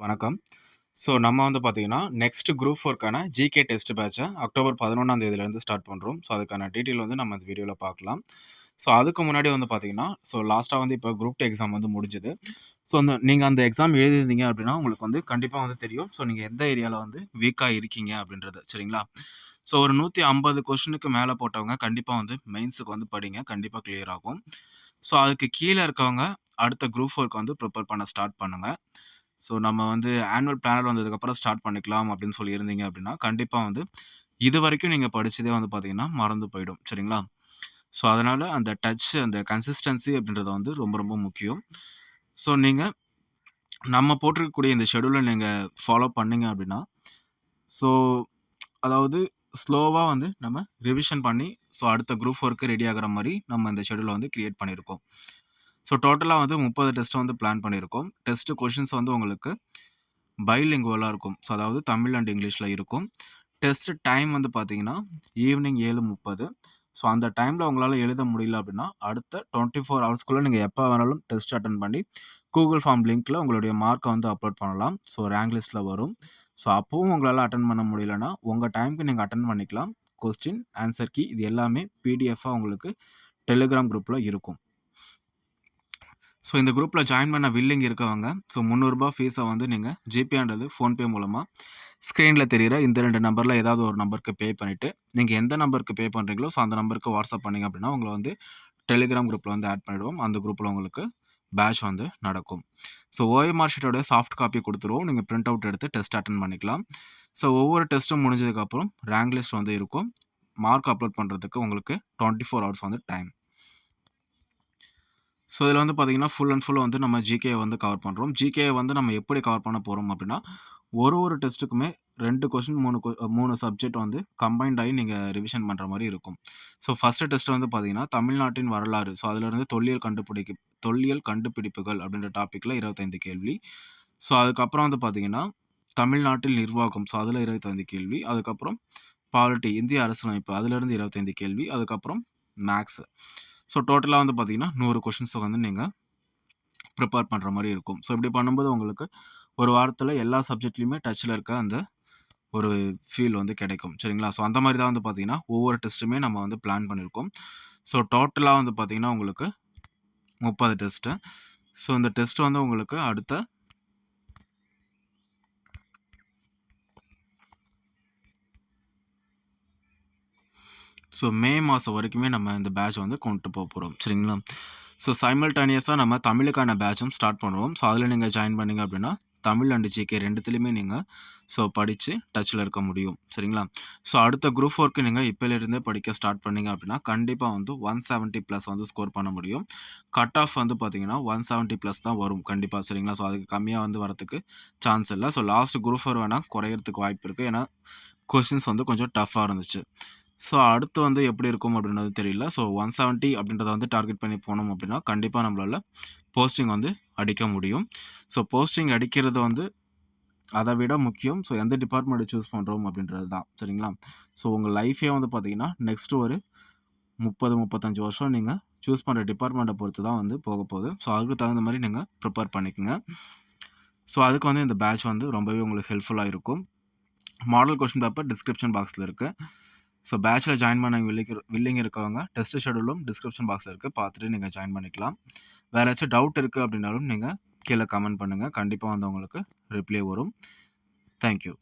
வணக்கம். ஸோ நம்ம வந்து பார்த்தீங்கன்னா, நெக்ஸ்ட் குரூப் ஃபோர்க்கான ஜிகே டெஸ்ட் பேட்சை அக்டோபர் 11ஆம் தேதியிலேருந்து ஸ்டார்ட் பண்ணுறோம் ஸோ அதுக்கான டீட்டெயில் வந்து நம்ம இந்த வீடியோவில் பார்க்கலாம். ஸோ அதுக்கு முன்னாடி வந்து பார்த்தீங்கன்னா, ஸோ லாஸ்ட்டாக வந்து இப்போ குரூப் டூ எக்ஸாம் வந்து முடிஞ்சது. ஸோ அந்த நீங்கள் அந்த எக்ஸாம் எழுதியிருந்தீங்க அப்படின்னா, உங்களுக்கு வந்து கண்டிப்பாக வந்து தெரியும். ஸோ நீங்கள் எந்த ஏரியாவில் வந்து வீக்காக இருக்கீங்க அப்படின்றது. சரிங்களா? ஸோ ஒரு நூற்றி ஐம்பது கொஷனுக்கு மேலே போட்டவங்க கண்டிப்பாக வந்து மெயின்ஸுக்கு வந்து படிங்க. கண்டிப்பாக கிளியர் ஆகும். ஸோ அதுக்கு கீழே இருக்கவங்க அடுத்த குரூப் 4க்கு வந்து ப்ரிப்பேர் பண்ண ஸ்டார்ட் பண்ணுங்கள் ஸோ நம்ம வந்து ஆனுவல் பிளானர் வந்ததுக்கப்புறம் ஸ்டார்ட் பண்ணிக்கலாம் அப்படின்னு சொல்லியிருந்தீங்க அப்படின்னா, கண்டிப்பாக வந்து இது வரைக்கும் நீங்கள் படித்ததே வந்து பார்த்தீங்கன்னா, மறந்து போயிடும். சரிங்களா? ஸோ அதனால் அந்த டச் அந்த கன்சிஸ்டன்சி அப்படின்றது வந்து ரொம்ப ரொம்ப முக்கியம். ஸோ நீங்கள் நம்ம போட்டிருக்கக்கூடிய இந்த ஷெடியூலை நீங்கள் ஃபாலோ பண்ணிங்க அப்படின்னா, ஸோ அதாவது ஸ்லோவாக வந்து நம்ம ரிவிஷன் பண்ணி, ஸோ அடுத்த குரூப் ஒர்க்கு ரெடி ஆகுற மாதிரி நம்ம இந்த ஷெடியூலை வந்து க்ரியேட் பண்ணியிருக்கோம். ஸோ டோட்டலாக வந்து முப்பது டெஸ்ட்டை வந்து பிளான் பண்ணியிருக்கோம். டெஸ்ட் கொஷின்ஸ் வந்து உங்களுக்கு பைலிங்குவலாக இருக்கும். ஸோ அதாவது தமிழ் அண்ட் இங்கிலீஷில் இருக்கும். டெஸ்ட் டைம் வந்து பார்த்தீங்கன்னா, ஈவினிங் 7:30 ஸோ அந்த டைமில் உங்களால் எழுத முடியல அப்படின்னா, அடுத்த டொண்ட்டி ஃபோர் ஹவர்ஸ்க்குள்ளே நீங்கள் எப்போ வேணாலும் டெஸ்ட் அட்டன் பண்ணி, கூகுள் ஃபார்ம் லிங்க்கில் உங்களுடைய மார்க்கை வந்து அப்லோட் பண்ணலாம். ஸோ ரேங்க் லிஸ்ட்டில் வரும். ஸோ அப்போவும் உங்களால் அட்டன் பண்ண முடியலன்னா, உங்கள் டைம்க்கு நீங்கள் அட்டன் பண்ணிக்கலாம். கொஸ்டின், ஆன்சர் கீ இது எல்லாமே பிடிஎஃபாக உங்களுக்கு டெலிகிராம் குரூப்பில் இருக்கும். ஸோ இந்த குரூப்பில் ஜாயின் பண்ண வில்லிங் இருக்கவங்க, ஸோ முந்நூறுரூபா ஃபீஸை வந்து நீங்கள் ஜிபேன்றது ஃபோன்பே மூலமாக ஸ்க்ரீனில் தெரியிற இந்த ரெண்டு நம்பரில் ஏதாவது ஒரு நம்பருக்கு பே பண்ணிவிட்டு நீங்கள் எந்த நம்பருக்கு பே பண்ணுறீங்களோ ஸோ அந்த நம்பருக்கு வாட்ஸ்அப் பண்ணீங்க அப்படின்னா, உங்களை வந்து டெலிகிராம் குரூப்பில் வந்து ஆட் பண்ணிவிடுவோம் அந்த குரூப்பில் உங்களுக்கு பேட்ச் வந்து நடக்கும். ஸோ ஓஎம்ஆர் ஷீட்டோட சாஃப்ட் காப்பி கொடுத்துருவோம் நீங்கள் பிரிண்ட் அவுட் எடுத்து டெஸ்ட் அட்டன் பண்ணிக்கலாம். ஸோ ஒவ்வொரு டெஸ்ட்டும் முடிஞ்சதுக்கப்புறம் ரேங்க் லிஸ்ட் வந்து இருக்கும். மார்க் அப்லோட் பண்ணுறதுக்கு உங்களுக்கு 24 ஹவர்ஸ் வந்து டைம். ஸோ இதில் வந்து பார்த்தீங்கன்னா, ஃபுல் அண்ட் ஃபுல் வந்து நம்ம ஜிகே வந்து கவர் பண்ணுறோம் ஜிகே வந்து நம்ம எப்படி கவர் பண்ண போகிறோம் அப்படின்னா, ஒரு ஒரு டெஸ்ட்டுக்குமே ரெண்டு கொஸ்டின் மூணு கொ 3 சப்ஜெக்ட் வந்து கம்பைன்ட் ஆகி நீங்கள் ரிவிஷன் பண்ணுற மாதிரி இருக்கும். ஸோ ஃபஸ்ட்டு டெஸ்ட் வந்து பார்த்தீங்கன்னா, தமிழ்நாட்டின் வரலாறு. ஸோ அதிலிருந்து தொல்லியல் கண்டுபிடிக்க தொல்லியல் கண்டுபிடிப்புகள் அப்படின்ற டாப்பிக்கில் இருபத்தைந்து கேள்வி. ஸோ அதுக்கப்புறம் வந்து பார்த்தீங்கன்னா, தமிழ்நாட்டில் நிர்வாகம். ஸோ அதில் இருபத்தைந்து கேள்வி. அதுக்கப்புறம் பாலிட்டி இந்திய அரசியலமைப்பு அதிலிருந்து 25 கேள்வி. அதுக்கப்புறம் மேக்ஸு ஸோ டோட்டலாக வந்து பார்த்தீங்கன்னா, நூறு கொஷின்ஸை வந்து நீங்கள் ப்ரிப்பேர் பண்ணுற மாதிரி இருக்கும். ஸோ இப்படி பண்ணும்போது உங்களுக்கு ஒரு வாரத்தில் எல்லா சப்ஜெக்ட்லேயுமே டச்சில் இருக்க அந்த ஒரு ஃபீல் வந்து கிடைக்கும். சரிங்களா? ஸோ அந்த மாதிரி தான் வந்து பார்த்தீங்கன்னா, ஒவ்வொரு டெஸ்ட்டுமே நம்ம வந்து பிளான் பண்ணியிருக்கோம். ஸோ டோட்டலாக வந்து பார்த்தீங்கன்னா, உங்களுக்கு 30 டெஸ்ட்டு. ஸோ இந்த டெஸ்ட் வந்து உங்களுக்கு அடுத்த ஸோ மே மாதம் வரைக்குமே நம்ம இந்த பேட்ச் வந்து கொண்டு போகிறோம் சரிங்களா? ஸோ சைமல்டேனியஸா நம்ம தமிழுக்கான பேட்சும் ஸ்டார்ட் பண்ணுவோம். ஸோ அதில் நீங்கள் ஜாயின் பண்ணீங்க அப்படின்னா, தமிழ் அண்ட் ஜிகே ரெண்டுத்துலேயுமே நீங்கள் ஸோ படித்து டச்சில் இருக்க முடியும். சரிங்களா? ஸோ அடுத்த குரூப் ஒர்க்கு நீங்கள் இப்போலேருந்தே படிக்க ஸ்டார்ட் பண்ணீங்க அப்படின்னா, கண்டிப்பாக வந்து ஒன் செவன்ட்டி ப்ளஸ் வந்து ஸ்கோர் பண்ண முடியும். கட் ஆஃப் வந்து பார்த்தீங்கன்னா, 170 பிளஸ் தான் வரும் கண்டிப்பாக சரிங்களா? ஸோ அதுக்கு கம்மியாக வந்து வரதுக்கு சான்ஸ் இல்லை ஸோ லாஸ்ட் குரூப் 4 வேணா குறையறதுக்கு வாய்ப்பு இருக்குது ஏன்னா, கொஷின்ஸ் வந்து கொஞ்சம் டஃப்பாக இருந்துச்சு. ஸோ அடுத்து வந்து எப்படி இருக்கும் அப்படின்றது தெரியல. ஸோ 170 அப்படின்றத வந்து டார்கெட் பண்ணி போனோம் அப்படின்னா, கண்டிப்பாக நம்மளால போஸ்டிங் வந்து அடிக்க முடியும். ஸோ போஸ்டிங் அடிக்கிறது வந்து அதை விட முக்கியம். ஸோ எந்த டிபார்ட்மெண்ட்டை சூஸ் பண்ணுறோம் அப்படின்றது தான். சரிங்களா? ஸோ உங்கள் லைஃபே வந்து பார்த்திங்கன்னா நெக்ஸ்ட்டு ஒரு 30, 35 வருஷம் நீங்கள் சூஸ் பண்ணுற டிபார்ட்மெண்ட்டை பொறுத்து தான் வந்து போகப்போகுது. ஸோ அதுக்கு தகுந்த மாதிரி நீங்கள் ப்ரிப்பேர் பண்ணிக்கங்க. ஸோ அதுக்கு வந்து இந்த பேட்ச் வந்து ரொம்பவே உங்களுக்கு ஹெல்ப்ஃபுல்லாக இருக்கும். மாடல் கொஷின் பேப்பர் டிஸ்கிரிப்ஷன் பாக்ஸில் இருக்குது ஸோ பேட்சில் ஜாயின் பண்ண வில்லிங் வில்லிங் இருக்கவங்க டெஸ்ட் ஷெட்யூலும் டிஸ்கிரிப்ஷன் பாக்ஸில் இருக்குது பார்த்துட்டு நீங்கள் ஜாயின் பண்ணிக்கலாம். வேறு ஏதாச்சும் டவுட் இருக்குது அப்படின்னாலும் நீங்கள் கீழே கமெண்ட் பண்ணுங்கள் கண்டிப்பாக வந்து உங்களுக்கு ரிப்ளை வரும். Thank you.